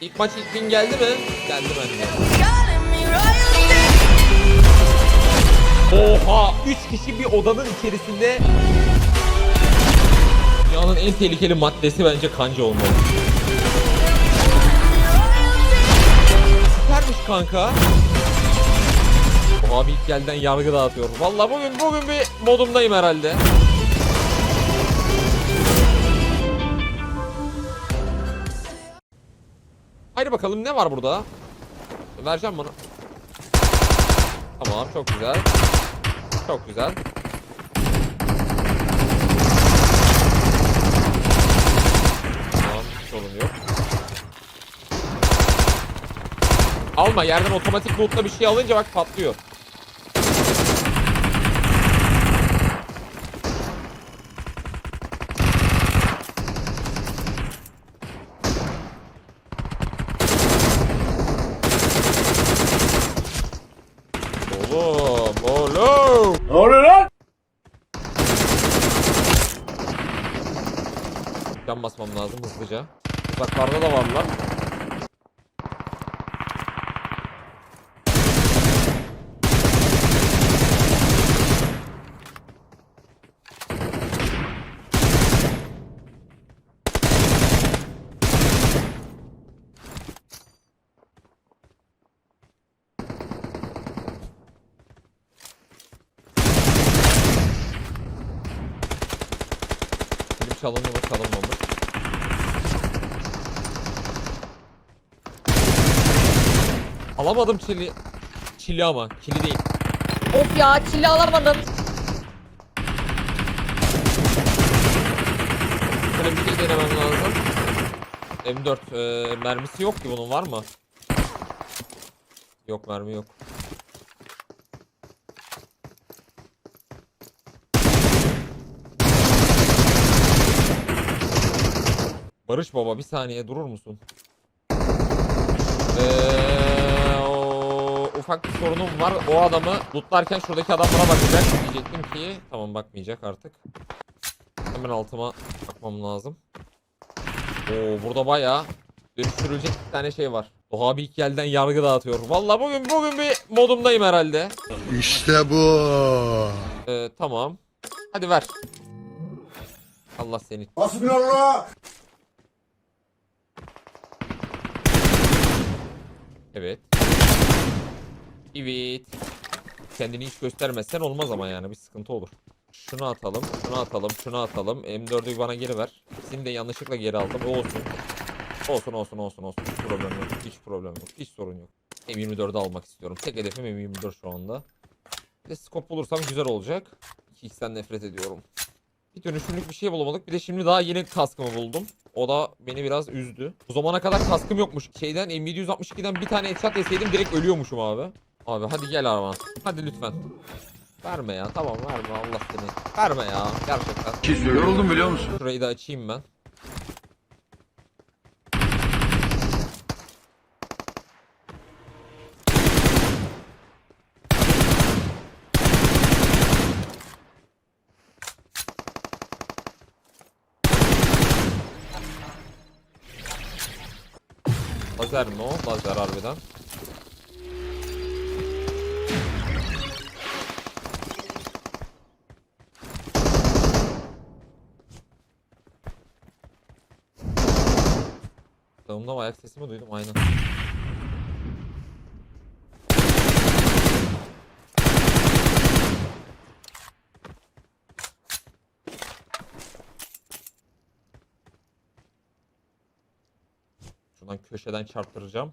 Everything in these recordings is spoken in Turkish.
İlk maç ilk bin geldi mi? Geldi bence. Oha! 3 kişi bir odanın içerisinde Dünyanın en tehlikeli maddesi bence kanca olmalı. Süpermiş kanka. Oha bir ilk gelden yargı dağıtıyorum. Vallahi bugün bugün bir modumdayım herhalde. Bakalım ne var burada? Vereceğim bunu. Tamam çok güzel. Çok güzel. Tamam sorun yok. Alma yerden otomatik lootla bir şey alınca bak patlıyor. Oğlum, oğlum. Ne oluyor lan? Can basmam lazım hızlıca. Uzaklarda da varlar. Alamadım çili. Çili ama. Çili değil. Of ya çili alamadım. Şöyle bir şey denemem lazım. M4 e, mermisi yok ki bunun var mı? Yok mermi yok. Barış baba bir saniye durur musun? Eee, ufak bir sorunum var. O adamı lootlarken şuradaki adam bana bakacak. Diyecektim ki tamam bakmayacak artık. Hemen altıma bakmam lazım. Oo burada bayağı dönüştürülecek bir tane şey var. Oha bir ilk elden yargı dağıtıyorum. Vallahi bugün bugün bir modumdayım herhalde. İşte bu. Ee, tamam. Hadi ver. Allah seni. Hasbinallah. Evet. Evet. Kendini hiç göstermezsen olmaz ama yani bir sıkıntı olur. Şunu atalım, şunu atalım, şunu atalım. M4'ü bana geri ver. İkisini de yanlışlıkla geri aldım. Olsun. Olsun olsun olsun olsun. Hiç problem yok. Hiç problem yok. Hiç sorun yok. M24'ü almak istiyorum. Tek hedefim M24 şu anda. Bir de bulursam güzel olacak. 2x'ten nefret ediyorum. Bir dönüşümlük bir şey bulamadık. Bir de şimdi daha yeni kaskımı buldum. O da beni biraz üzdü. Bu zamana kadar kaskım yokmuş. Şeyden M762'den bir tane headshot yeseydim direkt ölüyormuşum abi. Abi hadi gel Arman. Hadi lütfen. Verme ya. Tamam verme Allah seni. Verme ya. Gerçekten. Yoruldum biliyor musun? Şurayı da açayım ben. Lazer mi o? Lazer harbiden. Sağımda ayak sesimi duydum aynen. Şuradan köşeden çarptıracağım.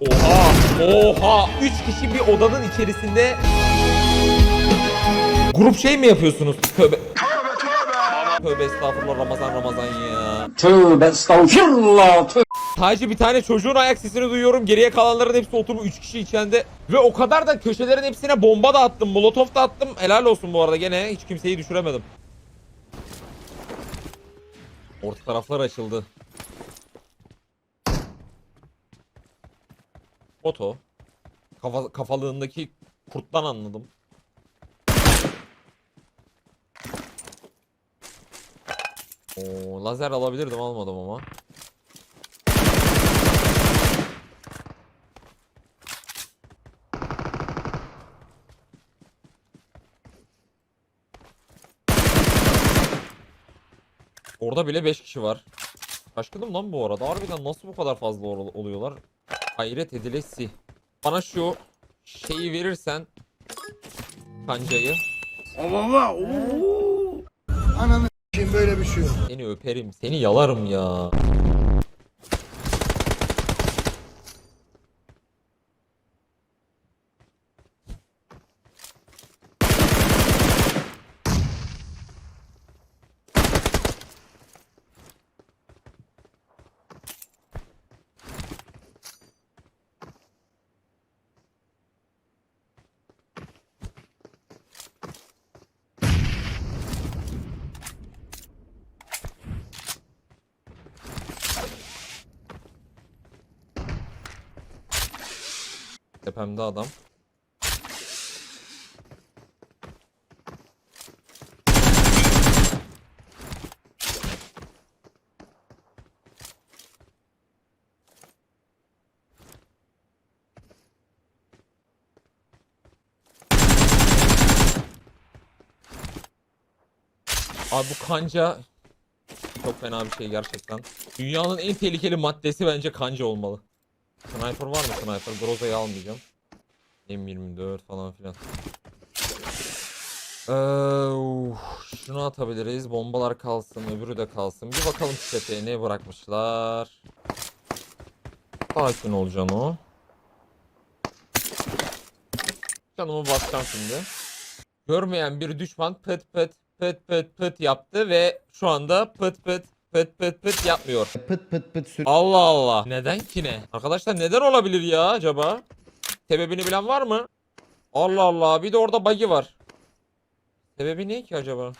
Oha! Oha! 3 kişi bir odanın içerisinde Grup şey mi yapıyorsunuz? Tövbe. Tövbe estağfurullah Ramazan Ramazan ya. Tövbe estağfirullah. Tövbe. Sadece bir tane çocuğun ayak sesini duyuyorum. Geriye kalanların hepsi oturmuş 3 kişi içeride. Ve o kadar da köşelerin hepsine bomba da attım. Molotof da attım. Helal olsun bu arada gene. Hiç kimseyi düşüremedim. Orta taraflar açıldı. Oto. Kafa, kafalığındaki kurttan anladım. Oo, lazer alabilirdim almadım ama. Orada bile 5 kişi var. Şaşkınım lan bu arada. Harbiden nasıl bu kadar fazla ol- oluyorlar? Hayret edilesi. Bana şu şeyi verirsen kancayı Baba. Ananı s**eyim böyle bir şey yok. seni öperim. Seni yalarım ya. Tepemde adam. Abi bu kanca çok fena bir şey gerçekten. Dünyanın en tehlikeli maddesi bence kanca olmalı. Sniper var mı sniper? Groza'yı almayacağım. M24 falan filan. Ee, uf, şunu atabiliriz. Bombalar kalsın, öbürü de kalsın. Bir bakalım çeteye ne bırakmışlar. Sakin olacaksın o. Canımı basacağım şimdi. Görmeyen bir düşman pıt pıt pıt pıt pıt yaptı ve şu anda pıt pıt pıt pıt pıt yapmıyor. Pıt pıt pıt sür. Allah Allah. Neden ki ne? Arkadaşlar neden olabilir ya acaba? Sebebini bilen var mı? Allah Allah. Bir de orada bug'i var. Sebebi ne ki acaba?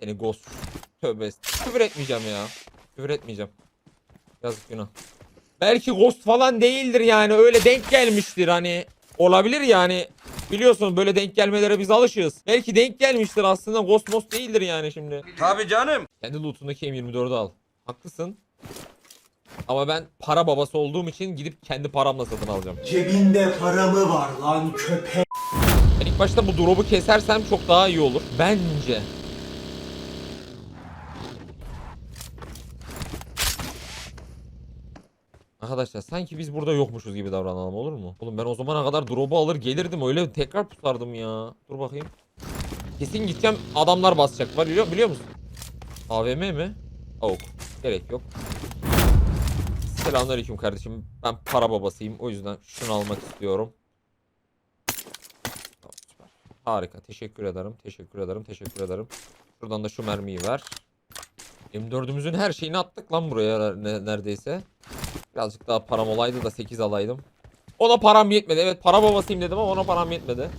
Seni ghost. Tövbe Küfür etmeyeceğim ya. Küfür etmeyeceğim. Yazık günah. Belki ghost falan değildir yani öyle denk gelmiştir hani. Olabilir yani. Biliyorsun böyle denk gelmelere biz alışığız. Belki denk gelmiştir aslında ghost most değildir yani şimdi. Tabii canım. Kendi lootundaki M24'ü al. Haklısın. Ama ben para babası olduğum için gidip kendi paramla satın alacağım. Cebinde para mı var lan köpek? Ben ilk başta bu drop'u kesersem çok daha iyi olur. Bence. Arkadaşlar sanki biz burada yokmuşuz gibi davranalım olur mu? Oğlum ben o zamana kadar drop'u alır gelirdim öyle tekrar pusardım ya. Dur bakayım. Kesin gideceğim adamlar basacak var biliyor, biliyor musun? AVM mi? Avuk. Gerek yok. Selamünaleyküm kardeşim. Ben para babasıyım. O yüzden şunu almak istiyorum. Harika. Teşekkür ederim. Teşekkür ederim. Teşekkür ederim. Şuradan da şu mermiyi ver. M4'ümüzün her şeyini attık lan buraya ne- neredeyse. Birazcık daha param olaydı da 8 alaydım. Ona param yetmedi. Evet para babasıyım dedim ama ona param yetmedi.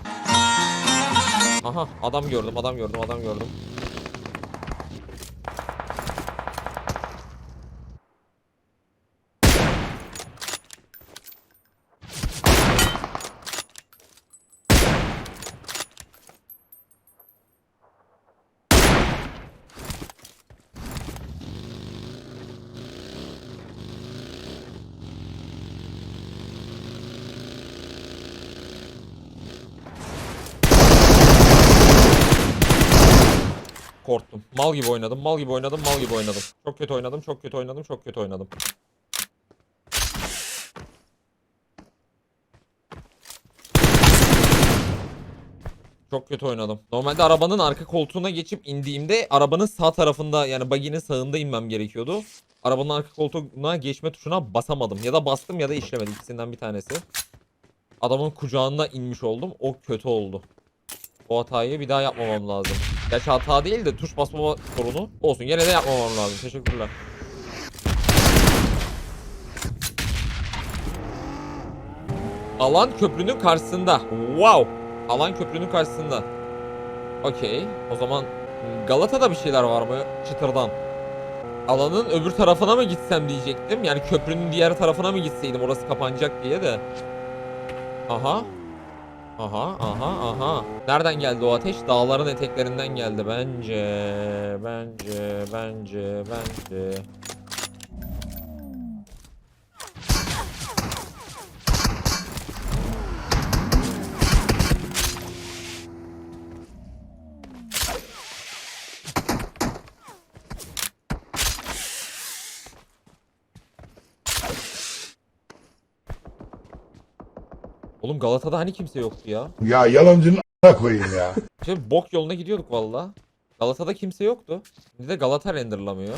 Aha adam gördüm adam gördüm adam gördüm. Mal gibi oynadım, mal gibi oynadım, mal gibi oynadım. Çok kötü oynadım, çok kötü oynadım, çok kötü oynadım. Çok kötü oynadım. Normalde arabanın arka koltuğuna geçip indiğimde arabanın sağ tarafında yani baginin sağında inmem gerekiyordu. Arabanın arka koltuğuna geçme tuşuna basamadım. Ya da bastım ya da işlemedi. İkisinden bir tanesi. Adamın kucağına inmiş oldum. O kötü oldu. O hatayı bir daha yapmamam lazım. Gerçi hata değil de tuş basmama sorunu olsun. Gene de yapmamam lazım. Teşekkürler. Alan köprünün karşısında. Wow. Alan köprünün karşısında. Okey. O zaman Galata'da bir şeyler var mı? Çıtırdan. Alanın öbür tarafına mı gitsem diyecektim. Yani köprünün diğer tarafına mı gitseydim orası kapanacak diye de. Aha. Aha, aha, aha. Nereden geldi o ateş? Dağların eteklerinden geldi bence. Bence, bence, bence. Oğlum Galata'da hani kimse yoktu ya? Ya yalancının a**ına koyayım ya. Şimdi bok yoluna gidiyorduk valla. Galata'da kimse yoktu. Şimdi de Galata renderlamıyor.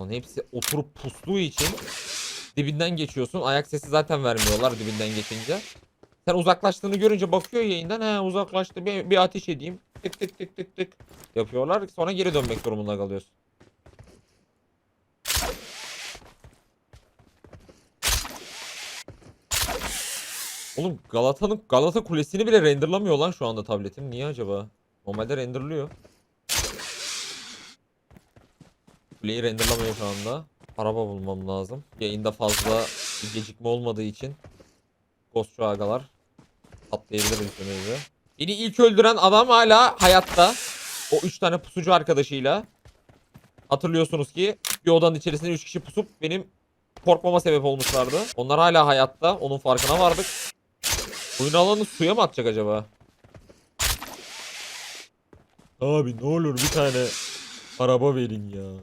Lan hepsi oturup pusluğu için dibinden geçiyorsun. Ayak sesi zaten vermiyorlar dibinden geçince. Sen uzaklaştığını görünce bakıyor yayından. He uzaklaştı bir, bir ateş edeyim. Tık tık tık tık tık yapıyorlar. Sonra geri dönmek durumunda kalıyorsun. Oğlum Galata'nın Galata Kulesi'ni bile renderlamıyor lan şu anda tabletim. Niye acaba? Normalde renderlıyor. Kuleyi renderlamıyor şu anda. Araba bulmam lazım. Yayında fazla gecikme olmadığı için Ghostçu agalar atlayabilir üstümüzü. Beni ilk öldüren adam hala hayatta. O 3 tane pusucu arkadaşıyla. Hatırlıyorsunuz ki bir odanın içerisinde 3 kişi pusup benim korkmama sebep olmuşlardı. Onlar hala hayatta. Onun farkına vardık. Oyun alanı suya mı atacak acaba? Abi ne olur bir tane araba verin ya.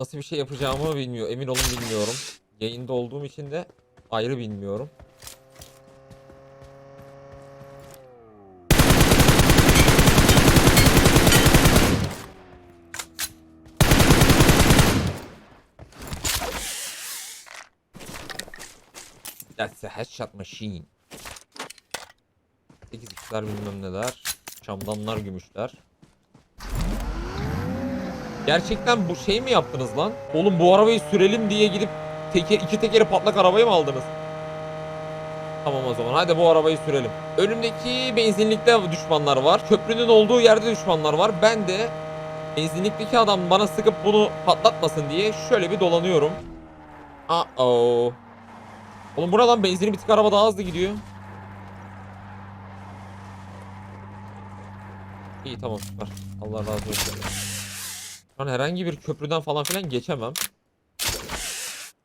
Nasıl bir şey yapacağımı bilmiyor. Emin olun bilmiyorum. Yayında olduğum için de ayrı bilmiyorum. That's a headshot machine. 8 x'ler bilmem neler. Şamdanlar gümüşler. Gerçekten bu şey mi yaptınız lan? Oğlum bu arabayı sürelim diye gidip teker, iki tekeri patlak arabayı mı aldınız? Tamam o zaman hadi bu arabayı sürelim. Önümdeki benzinlikte düşmanlar var. Köprünün olduğu yerde düşmanlar var. Ben de benzinlikteki adam bana sıkıp bunu patlatmasın diye şöyle bir dolanıyorum. Uh oh. Oğlum buradan benzini bitik araba daha hızlı gidiyor. İyi tamam süper. Allah razı olsun. An herhangi bir köprüden falan filan geçemem.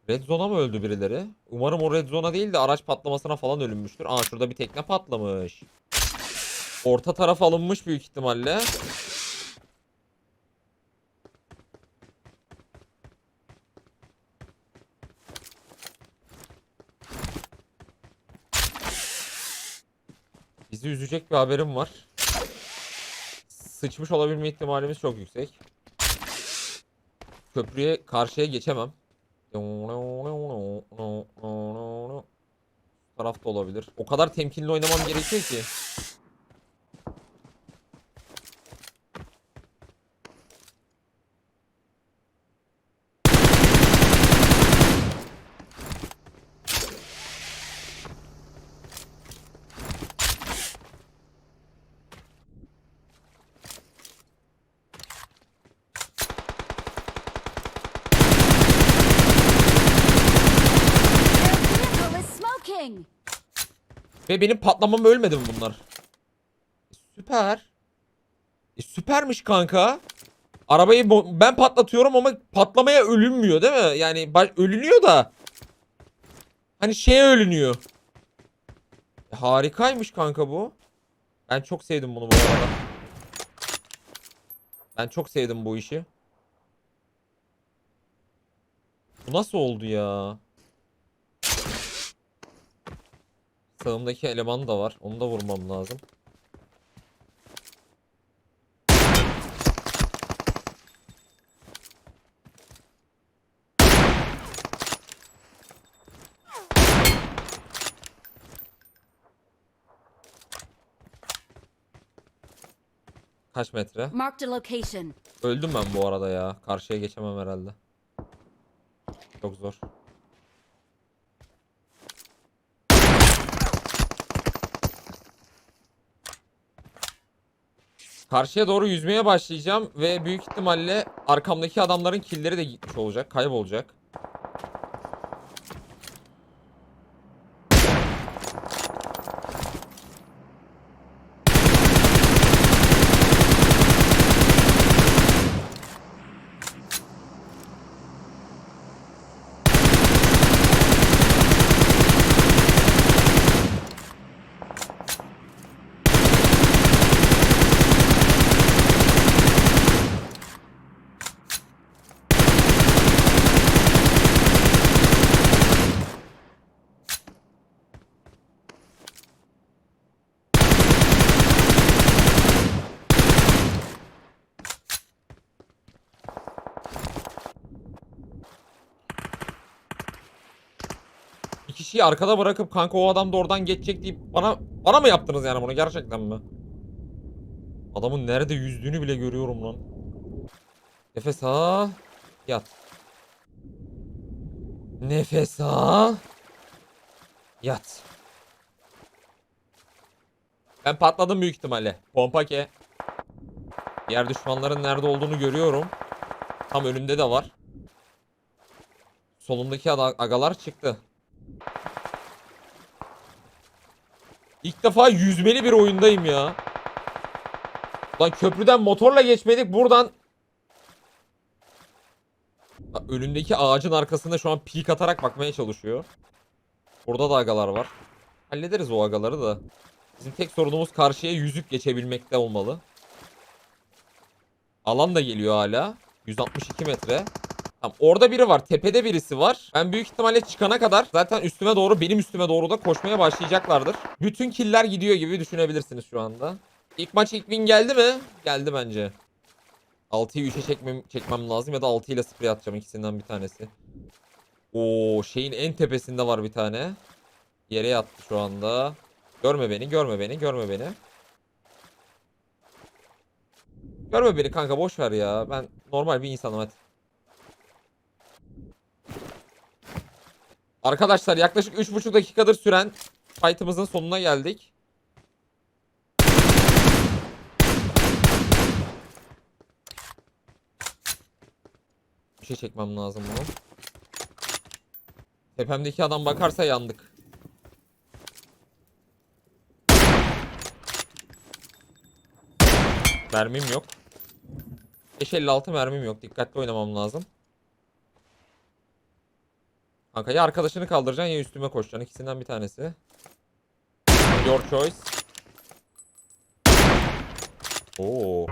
Red Zone'a mı öldü birileri? Umarım o Red Zone'a değil de araç patlamasına falan ölünmüştür. Aa şurada bir tekne patlamış. Orta taraf alınmış büyük ihtimalle. Bizi üzecek bir haberim var. Sıçmış olabilme ihtimalimiz çok yüksek. Köprüye karşıya geçemem. Tarafta olabilir. O kadar temkinli oynamam gerekiyor ki. Ve benim patlamam ölmedi mi bunlar? E, süper. E, süpermiş kanka. Arabayı ben patlatıyorum ama patlamaya ölünmüyor değil mi? Yani ölünüyor da. Hani şeye ölünüyor. E, harikaymış kanka bu. Ben çok sevdim bunu bu arada. Ben çok sevdim bu işi. Bu nasıl oldu ya? Sağımdaki eleman da var. Onu da vurmam lazım. Kaç metre? Öldüm ben bu arada ya. Karşıya geçemem herhalde. Çok zor. Karşıya doğru yüzmeye başlayacağım ve büyük ihtimalle arkamdaki adamların killleri de gitmiş olacak, kaybolacak. Kişiyi arkada bırakıp kanka o adam da oradan geçecek deyip bana bana mı yaptınız yani bunu gerçekten mi? Adamın nerede yüzdüğünü bile görüyorum lan. Nefes al. Yat. Nefes al. Yat. Ben patladım büyük ihtimalle. Pompa ke. Diğer düşmanların nerede olduğunu görüyorum. Tam önümde de var. Solumdaki agalar çıktı. İlk defa yüzmeli bir oyundayım ya. Lan köprüden motorla geçmedik buradan. Önündeki ağacın arkasında şu an peek atarak bakmaya çalışıyor. Burada da agalar var. Hallederiz o agaları da. Bizim tek sorunumuz karşıya yüzüp geçebilmekte olmalı. Alan da geliyor hala. 162 metre. Tamam orada biri var. Tepede birisi var. Ben büyük ihtimalle çıkana kadar zaten üstüme doğru benim üstüme doğru da koşmaya başlayacaklardır. Bütün killer gidiyor gibi düşünebilirsiniz şu anda. İlk maç ilk win geldi mi? Geldi bence. 6'yı 3'e çekmem, çekmem lazım ya da 6 ile sprey atacağım ikisinden bir tanesi. Oo şeyin en tepesinde var bir tane. Yere yattı şu anda. Görme beni, görme beni, görme beni. Görme beni kanka boş ver ya. Ben normal bir insanım hadi. Arkadaşlar yaklaşık 3,5 dakikadır süren fight'ımızın sonuna geldik. Bir şey çekmem lazım bunu. Tepemdeki adam bakarsa yandık. Mermim yok. 556 mermim yok. Dikkatli oynamam lazım. Kanka ya arkadaşını kaldıracaksın ya üstüme koşacaksın. İkisinden bir tanesi. Your choice. Oo.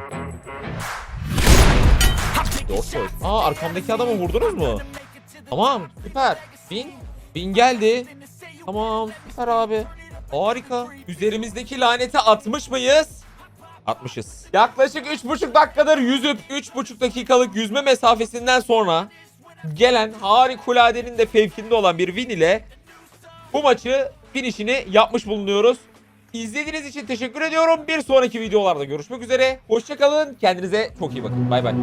Your choice. Aa arkamdaki adamı vurdunuz mu? Tamam süper. Bin. Bin geldi. Tamam süper abi. Harika. Üzerimizdeki laneti atmış mıyız? Atmışız. Yaklaşık 3,5 dakikadır yüzüp 3,5 dakikalık yüzme mesafesinden sonra gelen harikuladenin de fevkinde olan bir win ile bu maçı finishini yapmış bulunuyoruz. İzlediğiniz için teşekkür ediyorum. Bir sonraki videolarda görüşmek üzere. Hoşçakalın. Kendinize çok iyi bakın. Bay bay.